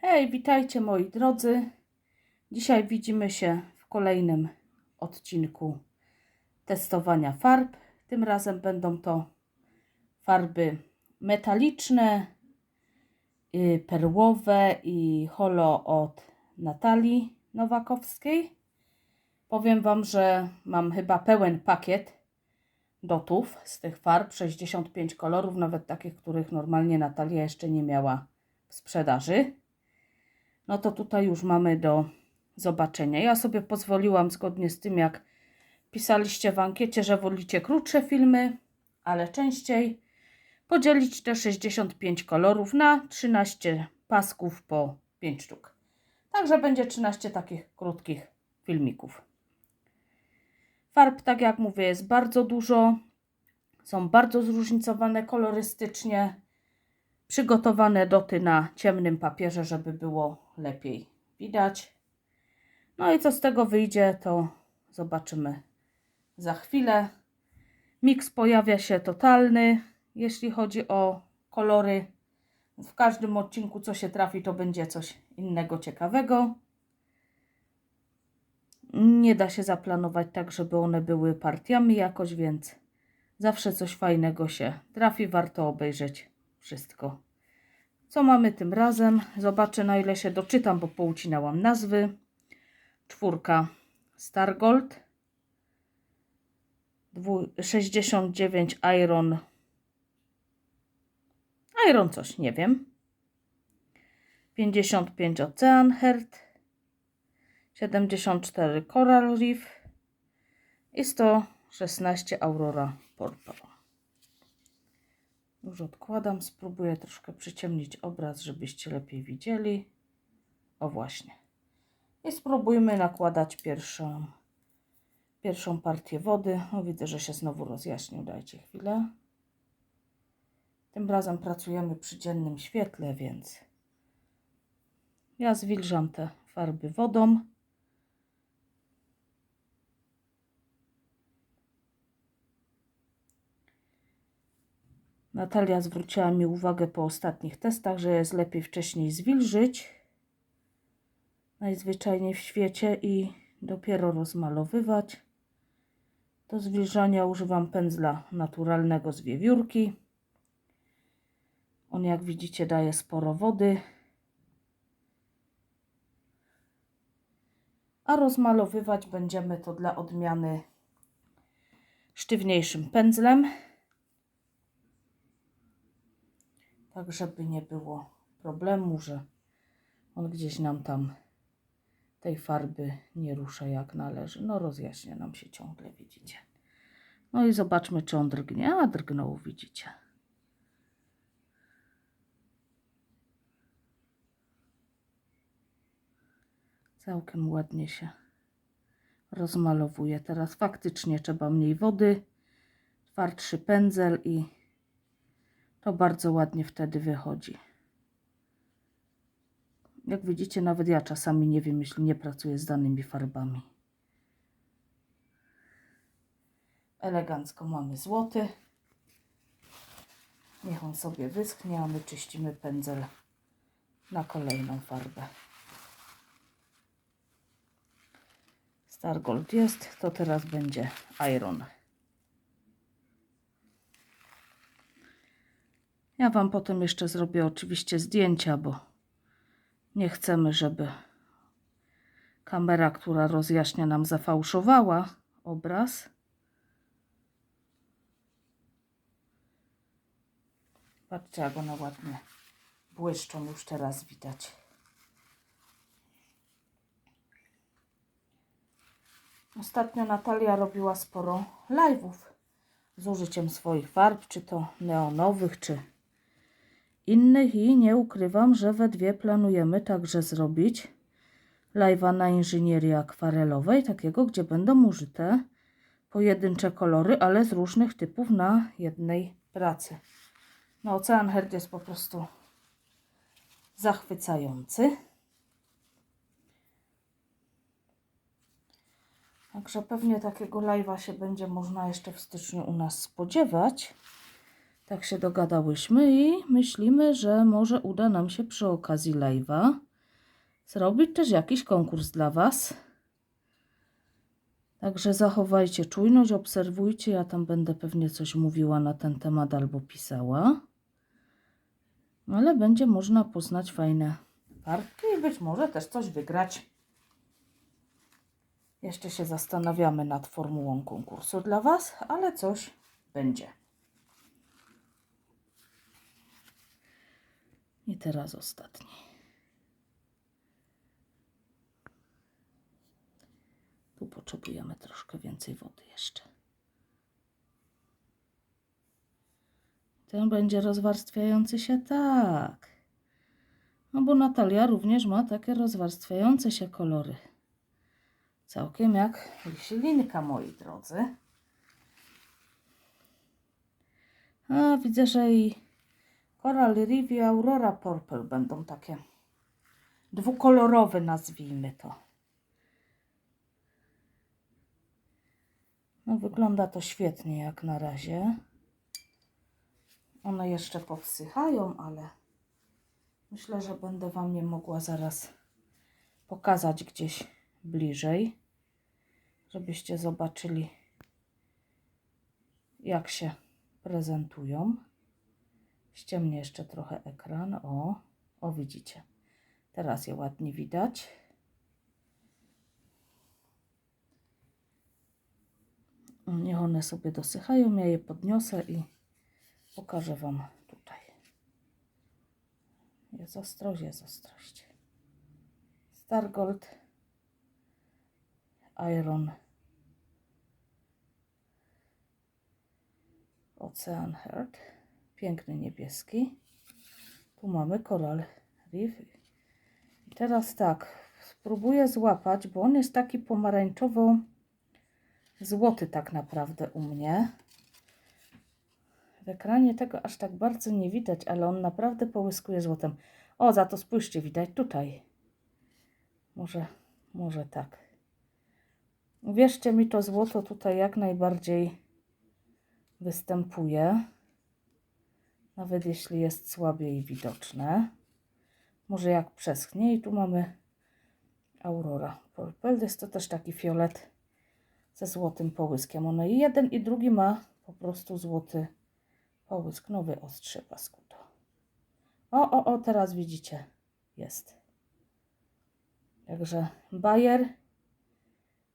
Hej, witajcie moi drodzy. Dzisiaj widzimy się w kolejnym odcinku testowania farb. Tym razem będą to farby metaliczne, y, perłowe i holo od Natalii Nowakowskiej. Powiem Wam, że mam chyba pełen pakiet dotów z tych farb, 65 kolorów, nawet takich, których normalnie Natalia jeszcze nie miała w sprzedaży. No to tutaj już mamy do zobaczenia. Ja sobie pozwoliłam zgodnie z tym, jak pisaliście w ankiecie, że wolicie krótsze filmy, ale częściej podzielić te 65 kolorów na 13 pasków po 5 sztuk. Także będzie 13 takich krótkich filmików. Farb, tak jak mówię, jest bardzo dużo. Są bardzo zróżnicowane kolorystycznie. Przygotowane doty na ciemnym papierze, żeby było lepiej widać. No i co z tego wyjdzie, to zobaczymy za chwilę. Miks pojawia się totalny, jeśli chodzi o kolory. W każdym odcinku, co się trafi, to będzie coś innego ciekawego. Nie da się zaplanować tak, żeby one były partiami jakoś, więc zawsze coś fajnego się trafi. Warto obejrzeć wszystko. Co mamy tym razem? Zobaczę na ile się doczytam, bo poucinałam nazwy. Czwórka Stargold. Dwu- 69 Iron. Iron coś, nie wiem. 55 Ocean Heart. 74 Coral Reef i 116 Aurora Purple. Już odkładam, spróbuję troszkę przyciemnić obraz, żebyście lepiej widzieli. O właśnie. I spróbujmy nakładać pierwszą, pierwszą partię wody. O, widzę, że się znowu rozjaśnił. Dajcie chwilę. Tym razem pracujemy przy dziennym świetle, więc ja zwilżam te farby wodą. Natalia zwróciła mi uwagę po ostatnich testach, że jest lepiej wcześniej zwilżyć, najzwyczajniej w świecie i dopiero rozmalowywać. Do zwilżania używam pędzla naturalnego z wiewiórki. On jak widzicie daje sporo wody. A rozmalowywać będziemy to dla odmiany sztywniejszym pędzlem. Tak żeby nie było problemu, że on gdzieś nam tam tej farby nie rusza jak należy. No rozjaśnia nam się ciągle, widzicie. No i zobaczmy, czy on drgnie. A, drgnął, widzicie. Całkiem ładnie się rozmalowuje. Teraz faktycznie trzeba mniej wody, twardszy pędzel i to bardzo ładnie wtedy wychodzi. Jak widzicie, nawet ja czasami nie wiem, jeśli nie pracuję z danymi farbami. Elegancko mamy złoty. Niech on sobie wyschnie, a my czyścimy pędzel na kolejną farbę. Stargold jest, to teraz będzie Iron. Ja Wam potem jeszcze zrobię oczywiście zdjęcia, bo nie chcemy, żeby kamera, która rozjaśnia nam zafałszowała obraz. Patrzcie, jak one ładnie błyszczą, już teraz widać. Ostatnio Natalia robiła sporo live'ów z użyciem swoich farb, czy to neonowych, czy innych i nie ukrywam, że we dwie planujemy także zrobić live'a na inżynierii akwarelowej, takiego, gdzie będą użyte pojedyncze kolory, ale z różnych typów na jednej pracy. No, Ocean Herd jest po prostu zachwycający. Także pewnie takiego live'a się będzie można jeszcze w styczniu u nas spodziewać. Tak się dogadałyśmy i myślimy, że może uda nam się przy okazji live'a zrobić też jakiś konkurs dla Was. Także zachowajcie czujność, obserwujcie. Ja tam będę pewnie coś mówiła na ten temat albo pisała. Ale będzie można poznać fajne farbki i być może też coś wygrać. Jeszcze się zastanawiamy nad formułą konkursu dla Was, ale coś będzie. I teraz ostatni. Tu potrzebujemy troszkę więcej wody jeszcze. Ten będzie rozwarstwiający się tak. No bo Natalia również ma takie rozwarstwiające się kolory. Całkiem jak liślinka, moi drodzy. A widzę, że i Coral Reef i Aurora Purple będą takie dwukolorowe, nazwijmy to. No wygląda to świetnie jak na razie. One jeszcze podsychają, ale myślę, że będę Wam je mogła zaraz pokazać gdzieś bliżej, żebyście zobaczyli, jak się prezentują. Ściemnię jeszcze trochę ekran. O, o widzicie. Teraz je ładnie widać. Niech one sobie dosychają. Ja je podniosę i pokażę Wam tutaj. Jest ostrość, jest ostrość. Stargold Iron Ocean Heart. Piękny niebieski. Tu mamy Coral Reef. I teraz tak, spróbuję złapać, bo on jest taki pomarańczowo złoty tak naprawdę u mnie. W ekranie tego aż tak bardzo nie widać, ale on naprawdę połyskuje złotem. O, za to spójrzcie, widać tutaj. Może, może tak. Wierzcie mi, to złoto tutaj jak najbardziej występuje. Nawet jeśli jest słabiej widoczne. Może jak przeschnie. I tu mamy Aurora Purple. Jest to też taki fiolet ze złotym połyskiem. One i jeden i drugi ma po prostu złoty połysk. No wyostrze paskudo. O, o, o, teraz widzicie. Jest. Także Bayer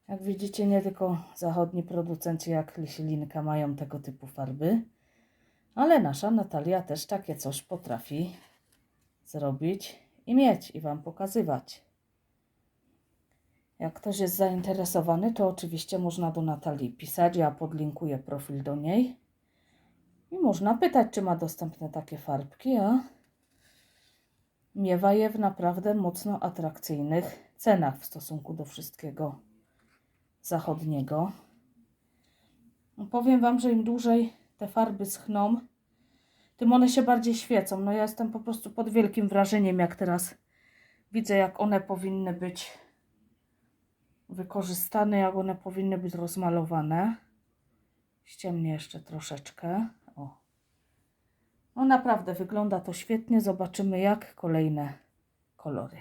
jak widzicie, nie tylko zachodni producenci jak Lisilinka mają tego typu farby, ale nasza Natalia też takie coś potrafi zrobić i mieć i Wam pokazywać. Jak ktoś jest zainteresowany, to oczywiście można do Natalii pisać. Ja podlinkuję profil do niej. I można pytać, czy ma dostępne takie farbki, a miewa je w naprawdę mocno atrakcyjnych cenach w stosunku do wszystkiego zachodniego. Powiem Wam, że im dłużej te farby schną, tym one się bardziej świecą. No ja jestem po prostu pod wielkim wrażeniem, jak teraz widzę, jak one powinny być wykorzystane, jak one powinny być rozmalowane. Ściemnię jeszcze troszeczkę. O. No naprawdę wygląda to świetnie. Zobaczymy jak kolejne kolory.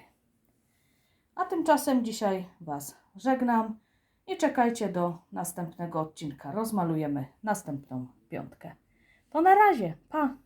A tymczasem dzisiaj Was żegnam i czekajcie do następnego odcinka. Rozmalujemy następną piątkę. To na razie. Pa!